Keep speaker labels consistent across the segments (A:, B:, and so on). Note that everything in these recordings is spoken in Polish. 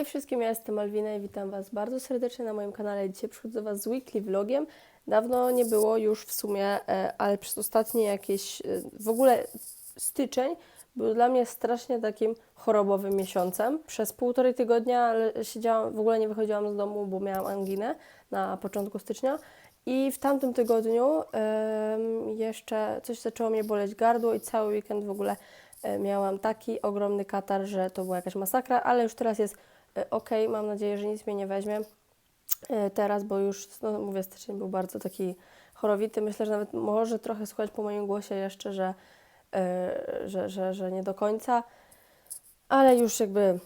A: Hej wszystkim, ja jestem Malwina i witam Was bardzo serdecznie na moim kanale. Dzisiaj przychodzę do Was z weekly vlogiem. Dawno nie było już w sumie, e, ale przez ostatnie jakieś, e, w ogóle styczeń był dla mnie strasznie takim chorobowym miesiącem. Przez półtorej tygodnia siedziałam, w ogóle nie wychodziłam z domu, bo miałam anginę na początku stycznia. I w tamtym tygodniu jeszcze coś zaczęło mnie boleć gardło i cały weekend w ogóle e, miałam taki ogromny katar, że to była jakaś masakra, ale już teraz jest ok. Mam nadzieję, że nic mnie nie weźmie e, teraz, bo już, no mówię, styczeń był bardzo taki chorowity. Myślę, że nawet może trochę słuchać po moim głosie jeszcze, że, e, że, że, że nie do końca, ale już jakby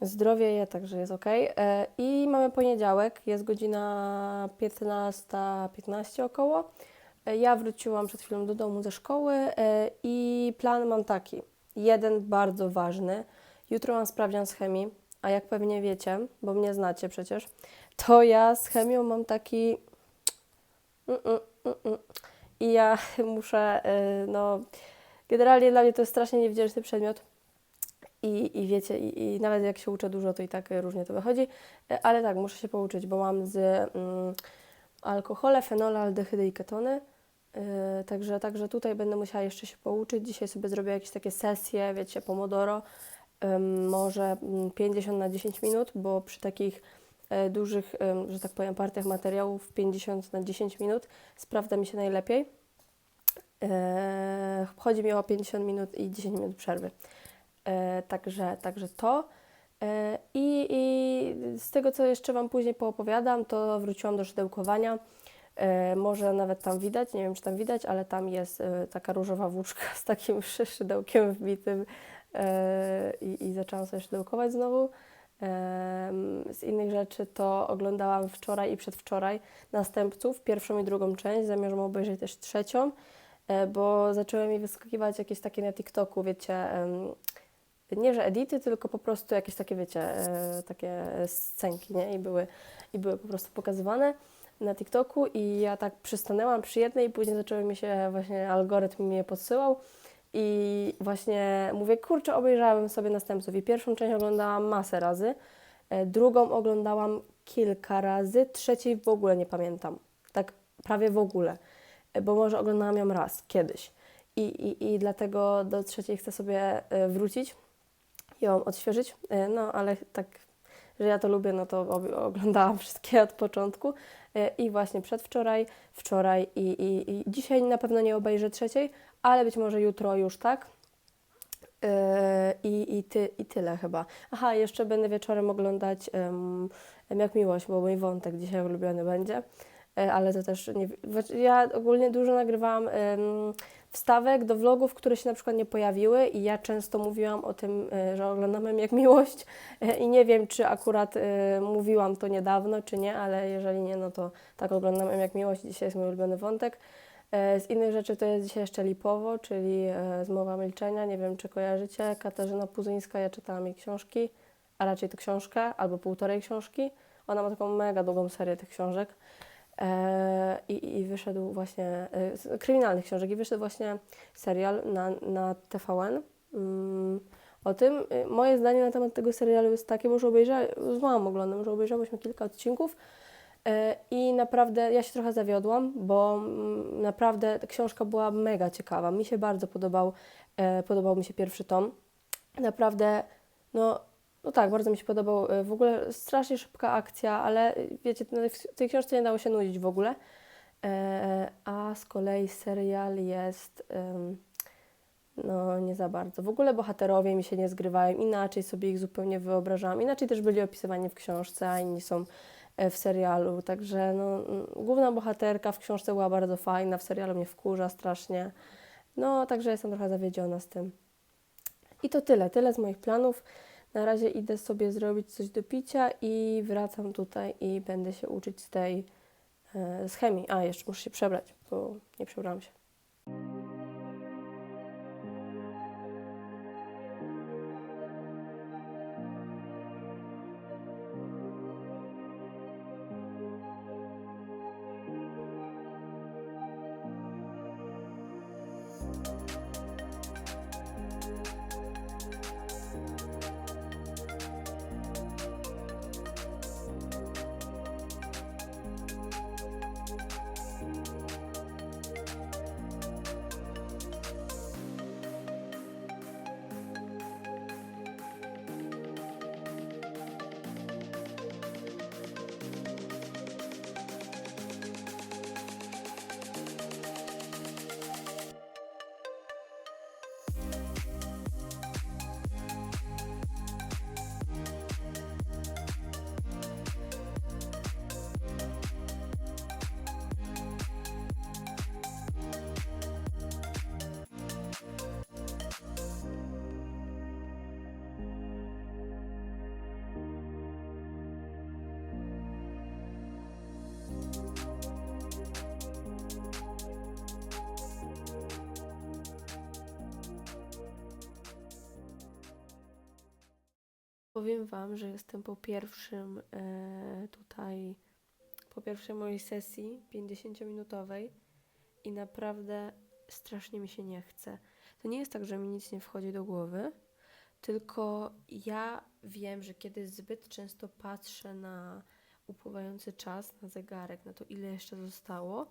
A: zdrowieje, także jest ok. E, I mamy poniedziałek, jest godzina 15.15 około. E, Ja wróciłam przed chwilą do domu ze szkoły e, i plan mam taki. Jeden bardzo ważny. Jutro mam sprawdzian z chemii, a jak pewnie wiecie, bo mnie znacie przecież, to ja z chemią mam taki. Mm, mm, mm. I ja muszę, y, no, generalnie dla mnie to jest strasznie niewdzięczny przedmiot. I, i wiecie, i, i nawet jak się uczę dużo, to i tak różnie to wychodzi. E, Ale tak, muszę się pouczyć, bo mam z mm, alkohole, fenole, aldehydy i ketony. Yy, także, także tutaj będę musiała jeszcze się pouczyć. Dzisiaj sobie zrobię jakieś takie sesje, wiecie, pomodoro, może mm, 50 na 10 minut, bo przy takich e, dużych, że tak powiem, partiach materiałów 50 na 10 minut sprawdza mi się najlepiej. E, chodzi mi o 50 minut i 10 minut przerwy. E, także, także to. I, I z tego, co jeszcze Wam później poopowiadam, to wróciłam do szydełkowania. Może nawet tam widać, nie wiem czy tam widać, ale tam jest taka różowa włóczka z takim szy- szydełkiem wbitym i, i zaczęłam sobie szydełkować znowu. Em, Z innych rzeczy to oglądałam wczoraj i przedwczoraj Następców, pierwszą i drugą część, zamierzam obejrzeć też trzecią, e, bo zaczęły mi wyskakiwać jakieś takie na TikToku, wiecie, nie że edity, tylko po prostu jakieś takie, wiecie, e, takie scenki, nie? I były, I były po prostu pokazywane na TikToku i ja tak przystanęłam przy jednej i później zaczęły mi się właśnie algorytm mi je podsyłał i właśnie mówię, kurczę, obejrzałem sobie Następców. I pierwszą część oglądałam masę razy, e, drugą oglądałam kilka razy, trzeciej w ogóle nie pamiętam, tak prawie w ogóle, e, bo może oglądałam ją raz, kiedyś. I, i, i dlatego do trzeciej chcę sobie e, wrócić, ją odświeżyć, no ale tak, że ja to lubię, no to oglądałam wszystkie od początku. I właśnie przedwczoraj, wczoraj i, i, i dzisiaj na pewno nie obejrzę trzeciej, ale być może jutro już tak. E, I, i, ty, I tyle chyba. Aha, jeszcze będę wieczorem oglądać um, Jak Miłość, bo mój wątek dzisiaj ulubiony będzie. E, Ale to też nie. Ja ogólnie dużo nagrywałam em, wstawek do vlogów, które się na przykład nie pojawiły, i ja często mówiłam o tym, e, że oglądam Jak Miłość. E, I nie wiem, czy akurat e, mówiłam to niedawno, czy nie, ale jeżeli nie, no to tak oglądam Jak Miłość. Dzisiaj jest mój ulubiony wątek. E, Z innych rzeczy to jest dzisiaj jeszcze Lipowo, czyli e, Zmowa Milczenia. Nie wiem, czy kojarzycie. Katarzyna Puzyńska, ja czytałam jej książki, a raczej to książkę, albo półtorej książki. Ona ma taką mega długą serię tych książek. E, I, I wyszedł właśnie, kryminalnych książek, i wyszedł właśnie serial na, na TVN mm, o tym. Moje zdanie na temat tego serialu jest takie, może obejrzałem, z mamą oglądam, że obejrzałyśmy kilka odcinków, I naprawdę ja się trochę zawiodłam, bo mm, naprawdę książka była mega ciekawa. Mi się bardzo podobał, e, podobał mi się pierwszy tom. Naprawdę, no, no tak, bardzo mi się podobał. E, W ogóle strasznie szybka akcja, ale e, wiecie, no, w tej książce nie dało się nudzić w ogóle. E, A z kolei serial jest. no, nie za bardzo. W ogóle bohaterowie mi się nie zgrywają, inaczej sobie ich zupełnie wyobrażałam. Inaczej też byli opisywani w książce, a inni są e, w serialu. Także no, mm, główna bohaterka w książce była bardzo fajna, w serialu mnie wkurza strasznie. No, także jestem trochę zawiedziona z tym. I to tyle, tyle z moich planów. Na razie idę sobie zrobić coś do picia i wracam tutaj i będę się uczyć z tej, e, z chemii. A, jeszcze muszę się przebrać, bo nie przebrałam się. Powiem Wam, że jestem po pierwszym e, tutaj, po pierwszej mojej sesji 50-minutowej i naprawdę strasznie mi się nie chce. To nie jest tak, że mi nic nie wchodzi do głowy, tylko ja wiem, że kiedy zbyt często patrzę na upływający czas, na zegarek, na to, ile jeszcze zostało,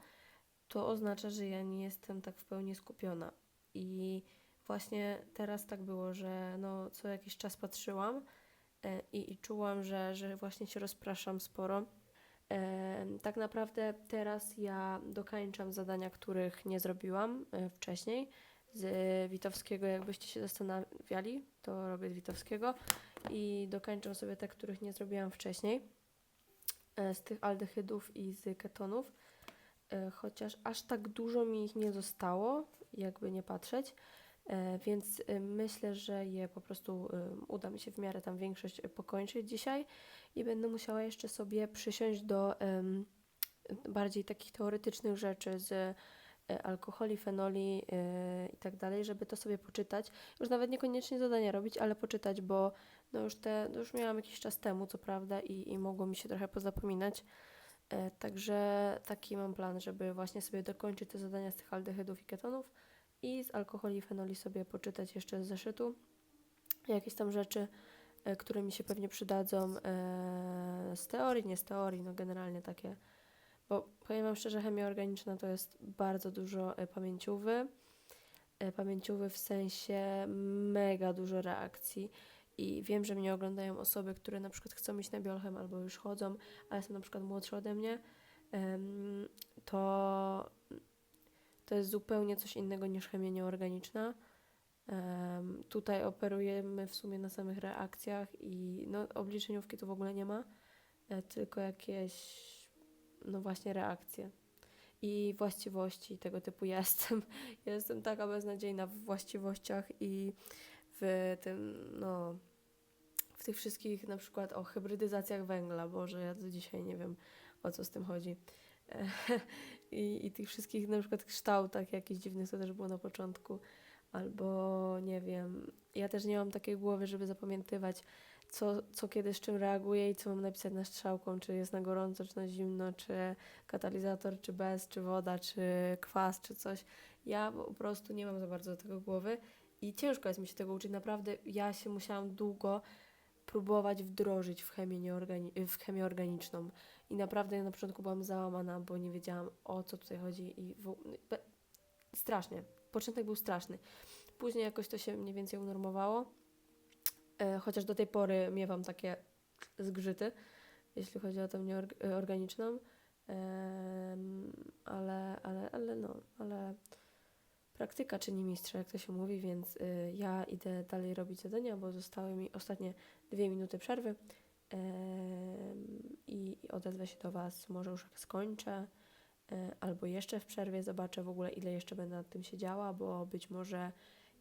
A: to oznacza, że ja nie jestem tak w pełni skupiona. I właśnie teraz tak było, że no, co jakiś czas patrzyłam i, i czułam, że, że właśnie się rozpraszam sporo. E, tak naprawdę teraz ja dokańczam zadania, których nie zrobiłam e, wcześniej. Z Witowskiego, jakbyście się zastanawiali, to robię z Witowskiego i dokańczam sobie te, których nie zrobiłam wcześniej. E, z tych aldehydów i z ketonów. E, chociaż aż tak dużo mi ich nie zostało, jakby nie patrzeć, e, więc e, myślę, że je po prostu e, uda mi się w miarę tam większość e, pokończyć dzisiaj i będę musiała jeszcze sobie przysiąść do bardziej takich teoretycznych rzeczy z e, alkoholi, fenoli e, i tak dalej, żeby to sobie poczytać. Już nawet niekoniecznie zadania robić, ale poczytać, bo no już te, no już miałam jakiś czas temu, co prawda, i, i mogło mi się trochę pozapominać. E, Także taki mam plan, żeby właśnie sobie dokończyć te zadania z tych aldehydów i ketonów i z alkoholi i fenoli sobie poczytać jeszcze z zeszytu. Jakieś tam rzeczy, e, które mi się pewnie przydadzą e, z teorii, nie z teorii, no generalnie takie, bo powiem Wam szczerze, chemia organiczna to jest bardzo dużo pamięciówy, e, pamięciówy w sensie mega dużo reakcji i wiem, że mnie oglądają osoby, które na przykład chcą iść na biolchem albo już chodzą, ale są na przykład młodsze ode mnie, to, to jest zupełnie coś innego niż chemia nieorganiczna. Em, tutaj operujemy w sumie na samych reakcjach i no, obliczeniówki to w ogóle nie ma, e, tylko jakieś, no właśnie reakcje i właściwości tego typu. Ja jestem, jestem taka beznadziejna w właściwościach i w tym, no, w tych wszystkich na przykład o hybrydyzacjach węgla, Boże, ja do dzisiaj nie wiem o co z tym chodzi. I, I tych wszystkich na przykład kształtach jakichś dziwnych, to też było na początku. Albo nie wiem, ja też nie mam takiej głowy, żeby zapamiętywać, co, co kiedy z czym reaguje i co mam napisać na strzałką, czy jest na gorąco, czy na zimno, czy katalizator, czy bez, czy woda, czy kwas, czy coś. Ja po prostu nie mam za bardzo do tego głowy i ciężko jest mi się tego uczyć. Naprawdę ja się musiałam długo próbować wdrożyć w chemię, w chemię organiczną. I naprawdę ja na początku byłam załamana, bo nie wiedziałam o co tutaj chodzi i w... strasznie. Początek był straszny. Później jakoś to się mniej więcej unormowało. E, chociaż do tej pory miewam takie zgrzyty, jeśli chodzi o tę nieorganiczną. Em, ale, ale, ale no, ale praktyka czyni mistrza, jak to się mówi, więc y, ja idę dalej robić zadania, bo zostały mi ostatnie dwie minuty przerwy i, odezwę się do Was, może już jak skończę, e, albo jeszcze w przerwie zobaczę w ogóle, ile jeszcze będę nad tym siedziała, bo być może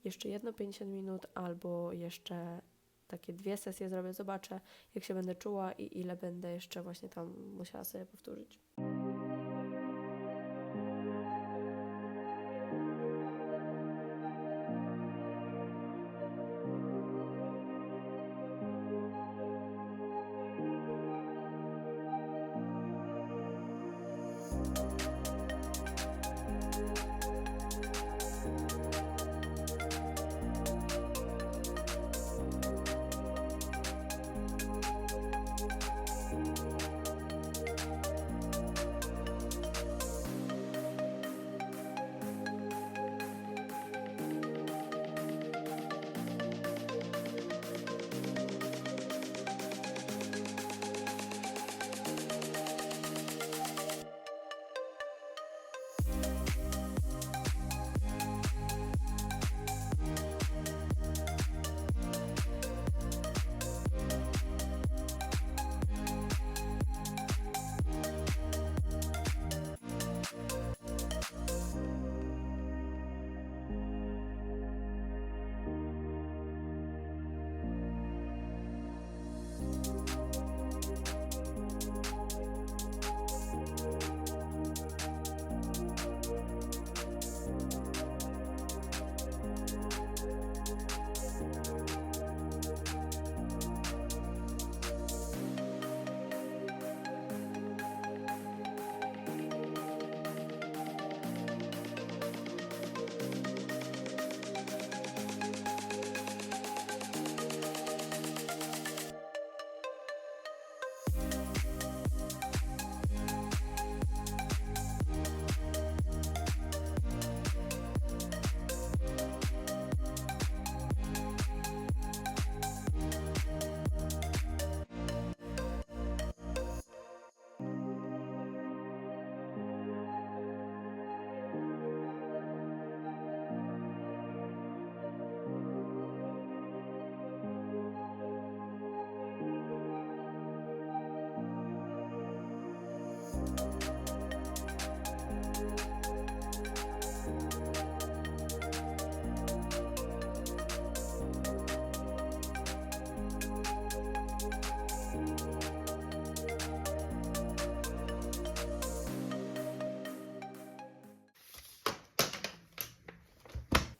A: jeszcze jedno 50 minut, albo jeszcze takie dwie sesje zrobię, zobaczę, jak się będę czuła i ile będę jeszcze właśnie tam musiała sobie powtórzyć.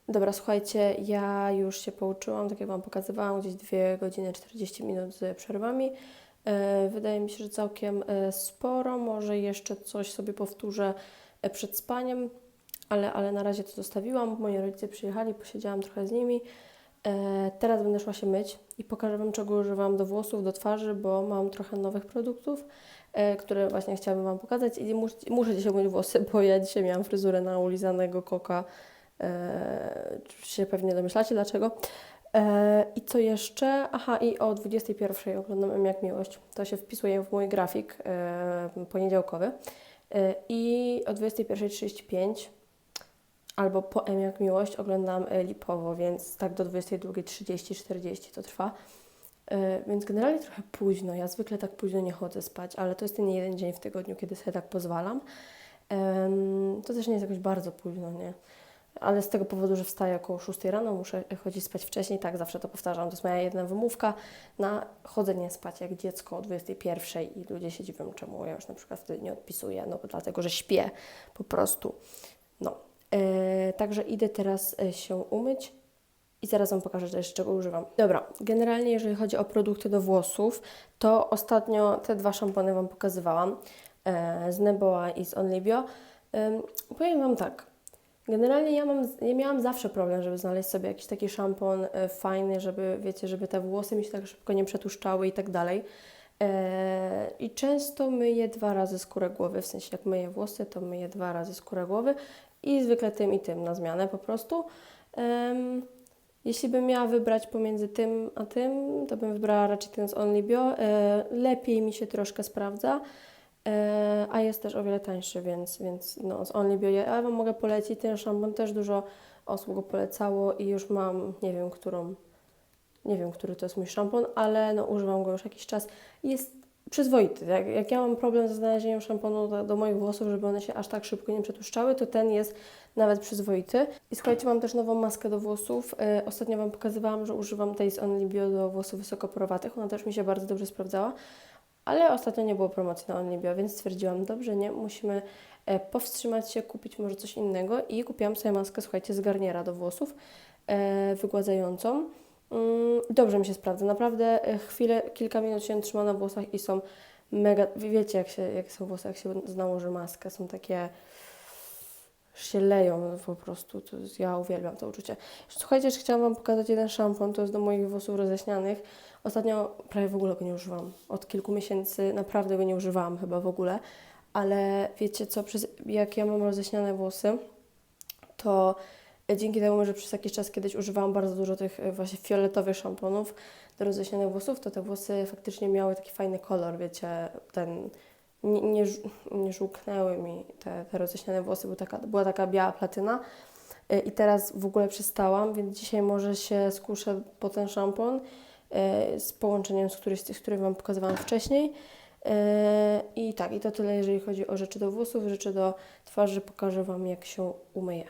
A: Dobra, słuchajcie, ja już się pouczyłam, tak jak Wam pokazywałam, gdzieś 2 godziny 40 minut z przerwami. E, Wydaje mi się, że całkiem e, sporo. Może jeszcze coś sobie powtórzę e, przed spaniem, ale, ale na razie to zostawiłam. Moi rodzice przyjechali, posiedziałam trochę z nimi. Teraz będę szła się myć i pokażę Wam, czego używam do włosów, do twarzy, bo mam trochę nowych produktów, które właśnie chciałabym Wam pokazać. I mus, muszę dzisiaj myć włosy, bo ja dzisiaj miałam fryzurę na ulizanego koka. E, się pewnie domyślacie dlaczego. E, I co jeszcze? Aha, i o 21 oglądam M jak miłość. To się wpisuje w mój grafik e, poniedziałkowy. E, I o 21.35 albo po M jak miłość oglądam e, lipowo, więc tak do 22.30, 40 to trwa. E, Więc generalnie trochę późno. Ja zwykle tak późno nie chodzę spać, ale to jest ten jeden dzień w tygodniu, kiedy sobie tak pozwalam. To też nie jest jakoś bardzo późno, nie? Ale z tego powodu, że wstaję około 6 rano, muszę chodzić spać wcześniej, tak zawsze to powtarzam. To jest moja jedna wymówka na chodzenie spać jak dziecko o 21 i ludzie się dziwią, czemu ja już na przykład wtedy nie odpisuję, no bo dlatego, że śpię po prostu. No, e, także idę teraz e, się umyć i zaraz Wam pokażę też, czego używam. Dobra, generalnie jeżeli chodzi o produkty do włosów, to ostatnio te dwa szampony Wam pokazywałam, e, z Neboa i z Onlybio. Powiem Wam tak, generalnie ja, mam, ja miałam zawsze problem, żeby znaleźć sobie jakiś taki szampon e, fajny, żeby, wiecie, żeby te włosy mi się tak szybko nie przetłuszczały i tak dalej. E, I często myję dwa razy skórę głowy, w sensie jak myję włosy, to myję dwa razy skórę głowy i zwykle tym i tym na zmianę po prostu. Jeśli bym miała wybrać pomiędzy tym a tym, to bym wybrała raczej ten z Onlybio. E, lepiej mi się troszkę sprawdza, a jest też o wiele tańszy, więc, więc no, z Onlybio ja Wam mogę polecić. Ten szampon też dużo osób go polecało i już mam, nie wiem, którą, nie wiem, który to jest mój szampon, ale no, używam go już jakiś czas. Jest przyzwoity. Jak, jak ja mam problem ze znalezieniem szamponu do, do moich włosów, żeby one się aż tak szybko nie przetłuszczały, to ten jest nawet przyzwoity. I słuchajcie, mam też nową maskę do włosów. E, ostatnio Wam pokazywałam, że używam tej z Onlybio do włosów wysokoporowatych. Ona też mi się bardzo dobrze sprawdzała, ale ostatnio nie było promocji na Onlybio, więc stwierdziłam, dobrze, nie, musimy e, powstrzymać się, kupić może coś innego i kupiłam sobie maskę, słuchajcie, z Garniera do włosów, e, wygładzającą. Mm, Dobrze mi się sprawdza, naprawdę e, chwilę, kilka minut się trzyma na włosach i są mega, wiecie jak, się, jak są włosy, jak się nałoży maskę, są takie się leją po prostu. To jest, ja uwielbiam to uczucie. Słuchajcie, chciałam Wam pokazać jeden szampon, to jest do moich włosów roześnianych. Ostatnio prawie w ogóle go nie używam. Od kilku miesięcy naprawdę go nie używałam chyba w ogóle. Ale wiecie co, przez, jak ja mam roześniane włosy, to dzięki temu, że przez jakiś czas kiedyś używałam bardzo dużo tych e, właśnie fioletowych szamponów do roześnianych włosów, to te włosy faktycznie miały taki fajny kolor, wiecie, ten nie, nie, nie żółknęły mi te, te roześniane włosy, była taka, była taka biała platyna E, i teraz w ogóle przestałam, więc dzisiaj może się skuszę po ten szampon z połączeniem z któryś z tych, które Wam pokazywałam wcześniej. E, I tak, i to tyle, jeżeli chodzi o rzeczy do włosów, rzeczy do twarzy, pokażę Wam jak się umyję.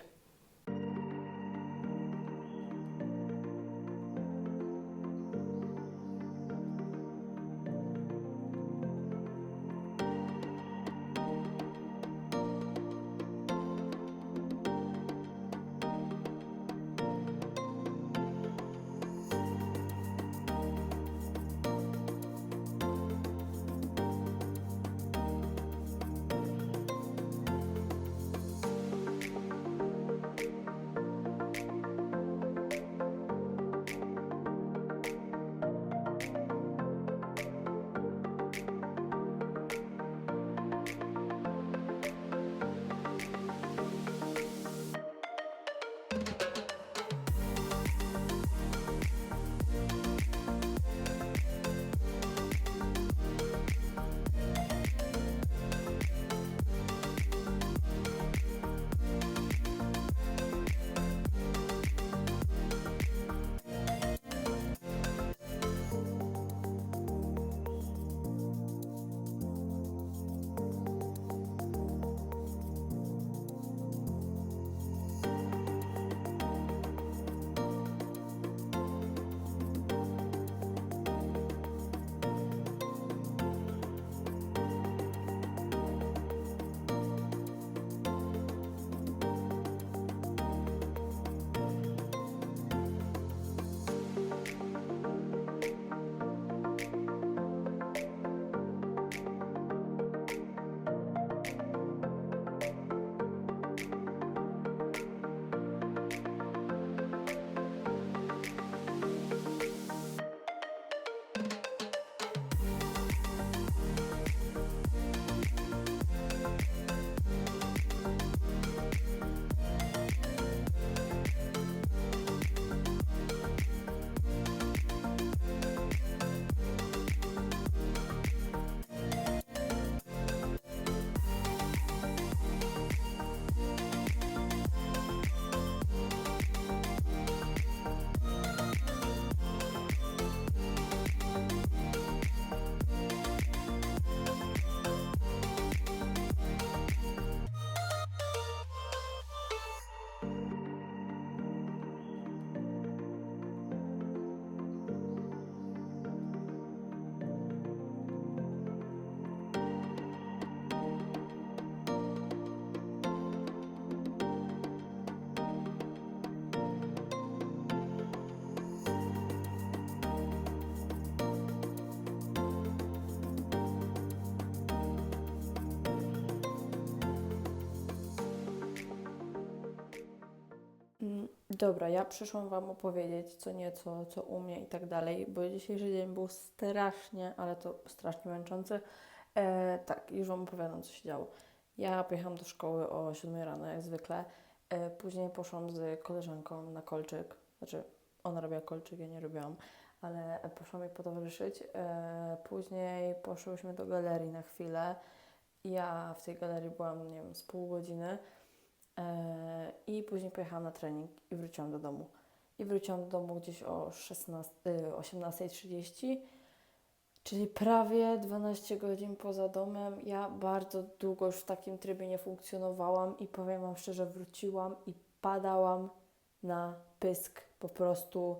A: Dobra, ja przyszłam Wam opowiedzieć co nieco, co u mnie i tak dalej, bo dzisiejszy dzień był strasznie, ale to strasznie męczący. E, tak, już Wam opowiadam, co się działo. Ja pojechałam do szkoły o 7 rano, jak zwykle. E, później poszłam z koleżanką na kolczyk. Znaczy, ona robiła kolczyk, ja nie robiłam, ale poszłam jej potowarzyszyć. E, później poszłyśmy do galerii na chwilę. Ja w tej galerii byłam, nie wiem, z pół godziny. E, I później pojechałam na trening i wróciłam do domu. I wróciłam do domu gdzieś o 16, y, 18.30, czyli prawie 12 godzin poza domem. Ja bardzo długo już w takim trybie nie funkcjonowałam i powiem Wam szczerze, wróciłam i padałam na pysk po prostu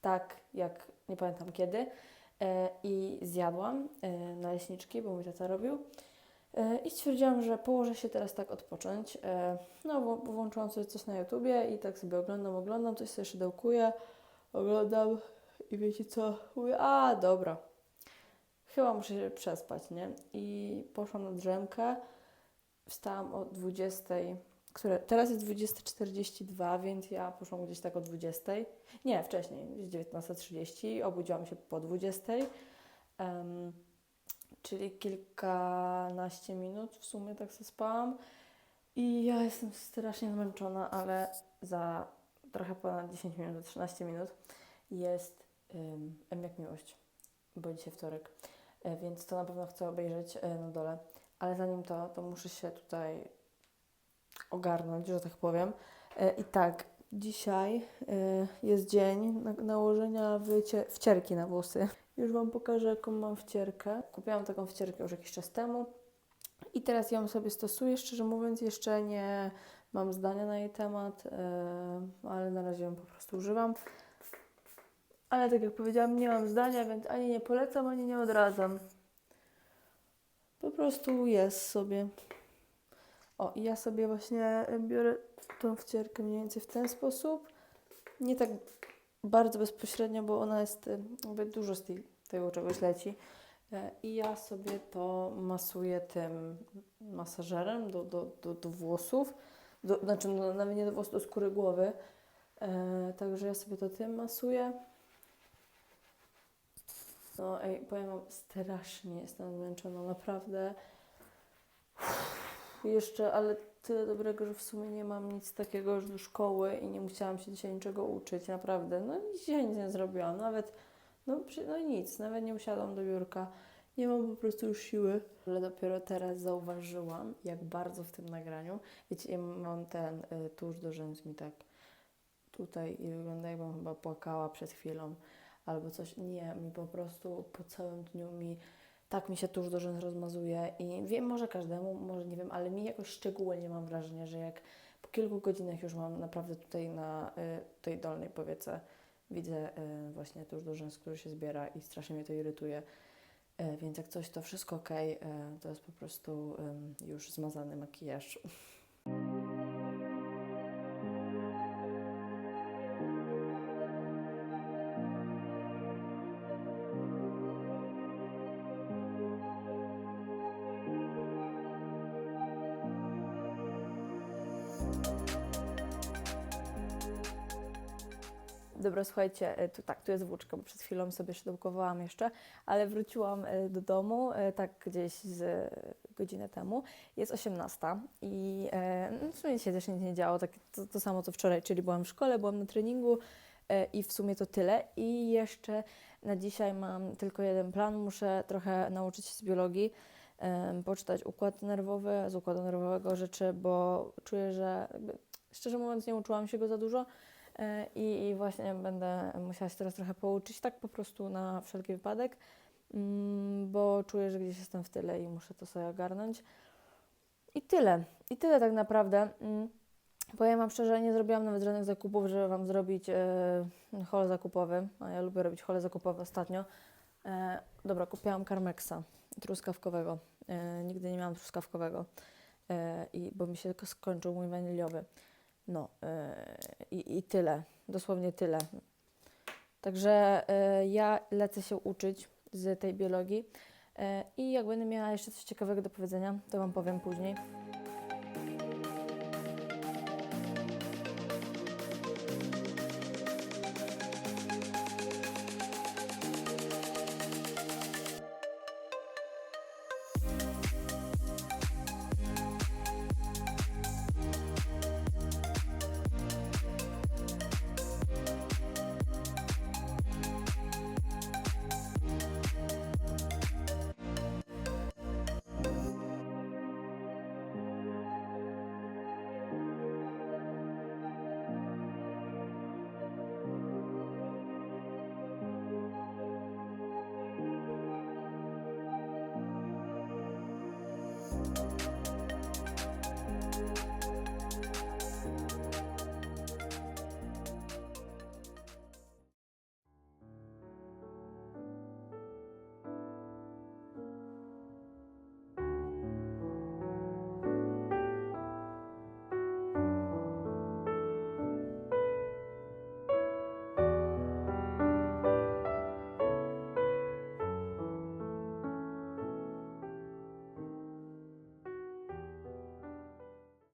A: tak, jak nie pamiętam kiedy. E, I zjadłam e, naleśniczki, bo mój tata robił. E, I stwierdziłam, że położę się teraz tak odpocząć. E, No, włączyłam sobie coś na YouTubie i tak sobie oglądam, oglądam, coś sobie szydełkuję, oglądam i wiecie co? Mówię, a dobra, chyba muszę się przespać, nie? I poszłam na drzemkę, wstałam o 20, które teraz jest 20.42, więc ja poszłam gdzieś tak o 20. Nie, wcześniej, gdzieś 19.30, obudziłam się po 20. Em, czyli kilkanaście minut w sumie tak sobie spałam. I ja jestem strasznie zmęczona, ale za trochę ponad 10 minut, 13 minut jest M jak miłość, bo dzisiaj wtorek, e, więc to na pewno chcę obejrzeć e, na dole. Ale zanim to, to muszę się tutaj ogarnąć, że tak powiem. E, I tak, dzisiaj e, jest dzień na- nałożenia wcierki na włosy. Już Wam pokażę, jaką mam wcierkę. Kupiłam taką wcierkę już jakiś czas temu i teraz ją sobie stosuję. Szczerze mówiąc, jeszcze nie mam zdania na jej temat, e, ale na razie ją po prostu używam. Ale tak jak powiedziałam, nie mam zdania, więc ani nie polecam, ani nie odradzam. Po prostu jest sobie. O, i ja sobie właśnie biorę tą wcierkę mniej więcej w ten sposób. Nie tak bardzo bezpośrednio, bo ona jest y, jakby dużo z tej, tego czegoś leci. E, I ja sobie to masuję tym masażerem do, do, do, do włosów. Do, znaczy, no, nawet nie do włosów, do skóry głowy. E, także ja sobie to tym masuję. No ej, powiem Wam, strasznie jestem zmęczona, naprawdę. Jeszcze, ale tyle dobrego, że w sumie nie mam nic takiego już do szkoły i nie musiałam się dzisiaj niczego uczyć, naprawdę. No dzisiaj nic nie zrobiłam, nawet, no, no nic, nawet nie usiadłam do biurka. Nie mam po prostu już siły. Ale dopiero teraz zauważyłam, jak bardzo w tym nagraniu, wiecie, ja mam ten y, tusz do rzęs mi tak tutaj i wygląda jakbym chyba płakała przed chwilą albo coś. Nie, mi po prostu po całym dniu mi tak mi się tuż do rzęs rozmazuje i wiem, może każdemu, może nie wiem, ale mi jakoś szczególnie mam wrażenie, że jak po kilku godzinach już mam naprawdę tutaj na y, tej dolnej powiece widzę y, właśnie tuż do rzęs, który się zbiera i strasznie mnie to irytuje. Y, więc jak coś, to wszystko ok, y, to jest po prostu ym, już zmazany makijaż. Dobra, słuchajcie, e, tu tak, tu jest włóczka, bo przed chwilą sobie szydełkowałam jeszcze, ale wróciłam e, do domu, e, tak gdzieś z godzinę temu. Jest 18 i no w sumie dzisiaj też nic nie działo, tak, to, to samo co wczoraj, czyli byłam w szkole, byłam na treningu i w sumie to tyle. I jeszcze na dzisiaj mam tylko jeden plan, muszę trochę nauczyć się z biologii, poczytać układ nerwowy, z układu nerwowego rzeczy, bo czuję, że jakby, szczerze mówiąc nie uczyłam się go za dużo, I, I właśnie będę musiała się teraz trochę pouczyć, tak po prostu na wszelki wypadek, mm, bo czuję, że gdzieś jestem w tyle i muszę to sobie ogarnąć. I tyle. I tyle tak naprawdę. Mm, Powiem Wam szczerze, nie zrobiłam nawet żadnych zakupów, żeby Wam zrobić e, hol zakupowy, a ja lubię robić hole zakupowe ostatnio. E, dobra, kupiłam Carmexa truskawkowego. E, nigdy nie miałam truskawkowego, e, i, bo mi się tylko skończył mój waniliowy. No yy, i, tyle, dosłownie tyle. Także yy, ja lecę się uczyć z tej biologii yy, i jak będę miała jeszcze coś ciekawego do powiedzenia, to Wam powiem później.